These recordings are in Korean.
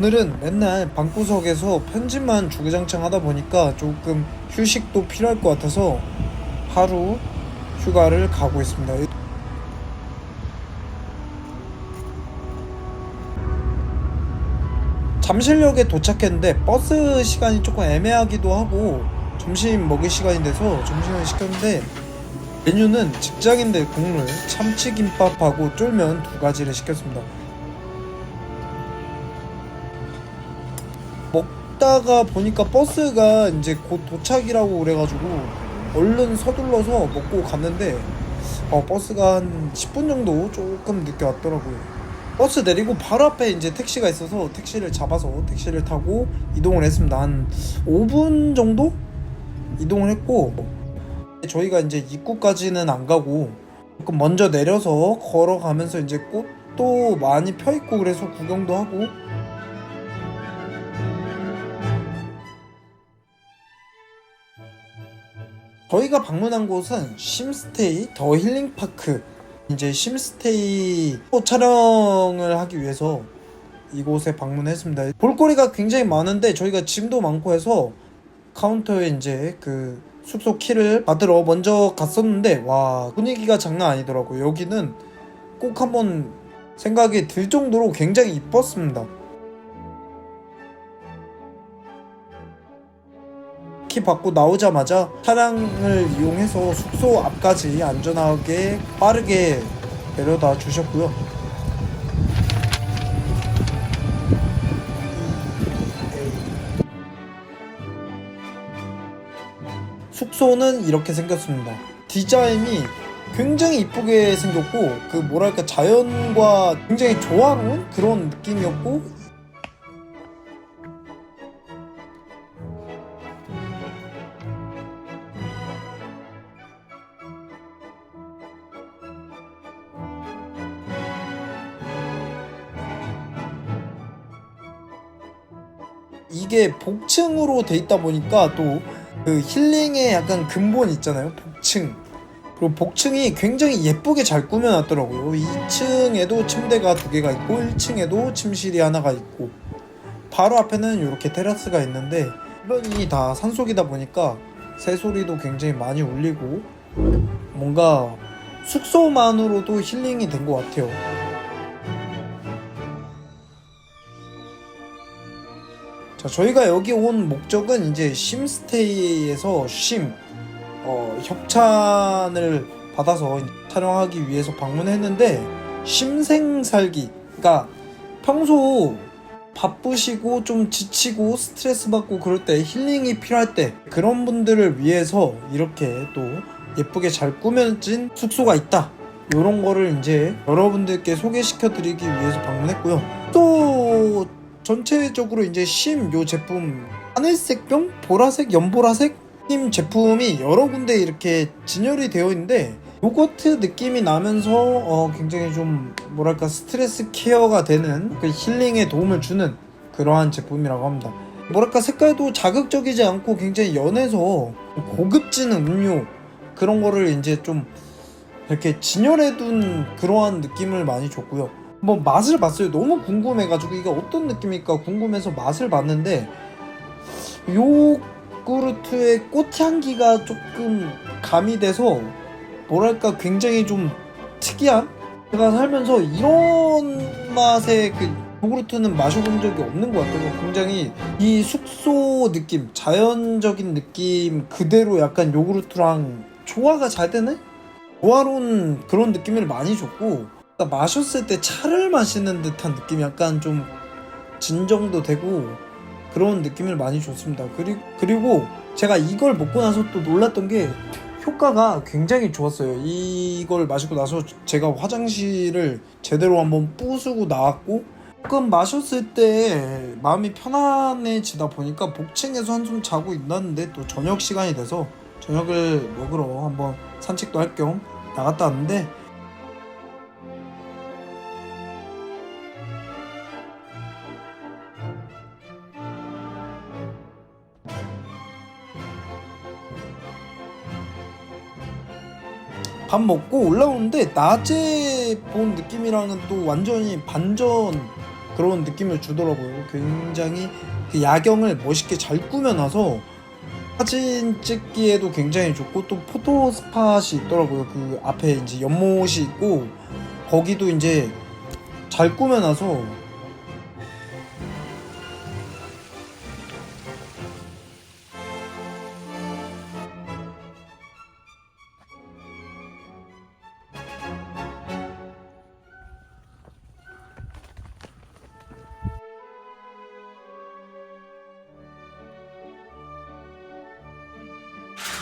오늘은 맨날 방구석에서 편집만 주구장창 하다 보니까 조금 휴식도 필요할 것 같아서 하루 휴가를 가고 있습니다. 잠실역에 도착했는데 버스 시간이 조금 애매하기도 하고 점심 먹을 시간이 돼서 점심을 시켰는데 메뉴는 직장인들 국물 참치김밥하고 쫄면 두 가지를 시켰습니다. 먹다가 보니까 버스가 이제 곧 도착이라고 그래가지고 얼른 서둘러서 먹고 갔는데 어, 버스가 한 10분 정도 조금 늦게 왔더라고요. 버스 내리고 바로 앞에 이제 택시가 있어서 택시를 잡아서 택시를 타고 이동을 했습니다. 한 5분 정도 이동을 했고 저희가 이제 입구까지는 안 가고 조금 먼저 내려서 걸어가면서 이제 꽃도 많이 펴 있고 그래서 구경도 하고 저희가 방문한 곳은 심스테이 더 힐링 파크 이제 심스테이 촬영을 하기 위해서 이곳에 방문했습니다. 볼거리가 굉장히 많은데 저희가 짐도 많고 해서 카운터에 이제 그 숙소 키를 받으러 먼저 갔었는데 와 분위기가 장난 아니더라고요. 여기는 꼭 한번 생각이 들 정도로 굉장히 이뻤습니다. 키 받고 나오자마자 차량을 이용해서 숙소 앞까지 안전하게 빠르게 데려다 주셨고요. 숙소는 이렇게 생겼습니다. 디자인이 굉장히 이쁘게 생겼고 그 뭐랄까 자연과 굉장히 조화로운 그런 느낌이었고 이게 복층으로 돼 있다 보니까 또 그 힐링의 약간 근본 있잖아요. 복층. 그리고 복층이 굉장히 예쁘게 잘 꾸며놨더라고요. 2층에도 침대가 두 개가 있고 1층에도 침실이 하나가 있고 바로 앞에는 이렇게 테라스가 있는데 주변이 다 산속이다 보니까 새소리도 굉장히 많이 울리고 뭔가 숙소만으로도 힐링이 된 것 같아요. 자, 저희가 여기 온 목적은 이제 심스테이에서 쉼 어, 협찬을 받아서 촬영하기 위해서 방문했는데 심생살기 그러니까 평소 바쁘시고 좀 지치고 스트레스 받고 그럴 때 힐링이 필요할 때 그런 분들을 위해서 이렇게 또 예쁘게 잘 꾸며진 숙소가 있다. 이런 거를 이제 여러분들께 소개시켜 드리기 위해서 방문했고요. 또 전체적으로 이제 심 요 제품 하늘색병 보라색 연보라색 님 제품이 여러 군데 이렇게 진열이 되어 있는데 요거트 느낌이 나면서 어 굉장히 좀 뭐랄까 스트레스 케어가 되는 그 힐링에 도움을 주는 그러한 제품이라고 합니다. 뭐랄까 색깔도 자극적이지 않고 굉장히 연해서 고급진 음료 그런 거를 이제 좀 이렇게 진열해둔 그러한 느낌을 많이 줬고요. 뭐 맛을 봤어요. 너무 궁금해가지고 이게 어떤 느낌일까 궁금해서 맛을 봤는데 요구르트의 꽃향기가 조금 가미돼서 뭐랄까 굉장히 좀 특이한 제가 살면서 이런 맛의 그 요구르트는 마셔본 적이 없는 것 같아요. 굉장히 이 숙소 느낌, 자연적인 느낌 그대로 약간 요구르트랑 조화가 잘 되는 조화로운 그런 느낌을 많이 줬고 마셨을 때 차를 마시는 듯한 느낌이 약간 좀 진정도 되고 그런 느낌을 많이 줬습니다. 그리고 그리고 제가 이걸 먹고 나서 또 놀랐던 게 효과가 굉장히 좋았어요. 이걸 마시고 나서 제가 화장실을 제대로 한번 부수고 나왔고 조금 마셨을 때 마음이 편안해지다 보니까 복층에서 한숨 자고 있었는데 또 저녁 시간이 돼서 저녁을 먹으러 한번 산책도 할 겸 나갔다 왔는데 밥 먹고 올라오는데 낮에 본 느낌이랑은 또 완전히 반전 그런 느낌을 주더라고요. 굉장히 그 야경을 멋있게 잘 꾸며놔서 사진 찍기에도 굉장히 좋고 또 포토 스팟이 있더라고요. 그 앞에 이제 연못이 있고 거기도 이제 잘 꾸며놔서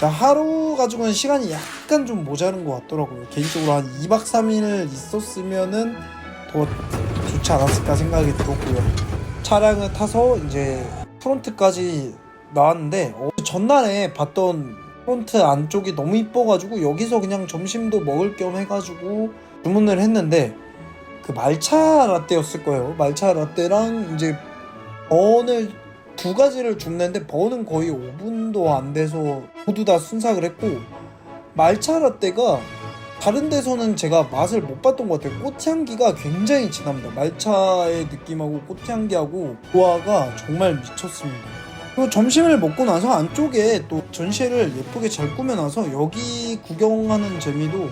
하루 가지고는 시간이 약간 좀 모자른 것 같더라고요. 개인적으로 한 2박 3일 있었으면은 더 좋지 않았을까 생각이 들었고요. 차량을 타서 이제 프론트까지 나왔는데 어, 전날에 봤던 프론트 안쪽이 너무 이뻐가지고 여기서 그냥 점심도 먹을 겸 해가지고 주문을 했는데 그 말차 라떼였을 거예요. 말차 라떼랑 이제 번을 두 가지를 줍는데 번은 거의 5분도 안 돼서 모두 다 순삭을 했고 말차 라떼가 다른 데서는 제가 맛을 못 봤던 것 같아요. 꽃향기가 굉장히 진합니다. 말차의 느낌하고 꽃향기하고 조화가 정말 미쳤습니다. 그리고 점심을 먹고 나서 안쪽에 또 전시회를 예쁘게 잘 꾸며놔서 여기 구경하는 재미도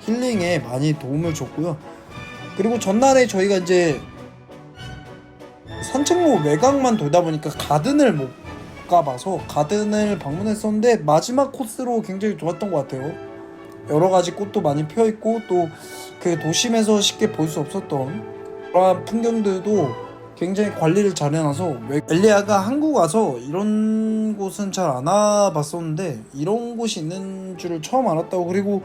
힐링에 많이 도움을 줬고요. 그리고 전날에 저희가 이제 산책로 외곽만 돌다 보니까 가든을 못 가봐서 가든을 방문했었는데 마지막 코스로 굉장히 좋았던 것 같아요. 여러 가지 꽃도 많이 피어 있고 또 그 도심에서 쉽게 볼 수 없었던 그러한 풍경들도 굉장히 관리를 잘 해놔서 왜- 엘리아가 한국 와서 이런 곳은 잘 안 와봤었는데 이런 곳이 있는 줄을 처음 알았다고 그리고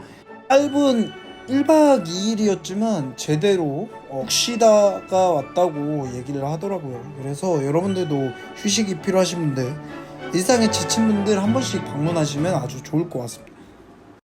짧은 1박 2일이었지만 제대로 어, 쉬다가 왔다고 얘기를 하더라고요. 그래서 여러분들도 휴식이 필요하신 분들 일상에 지친 분들 한 번씩 방문하시면 아주 좋을 것 같습니다.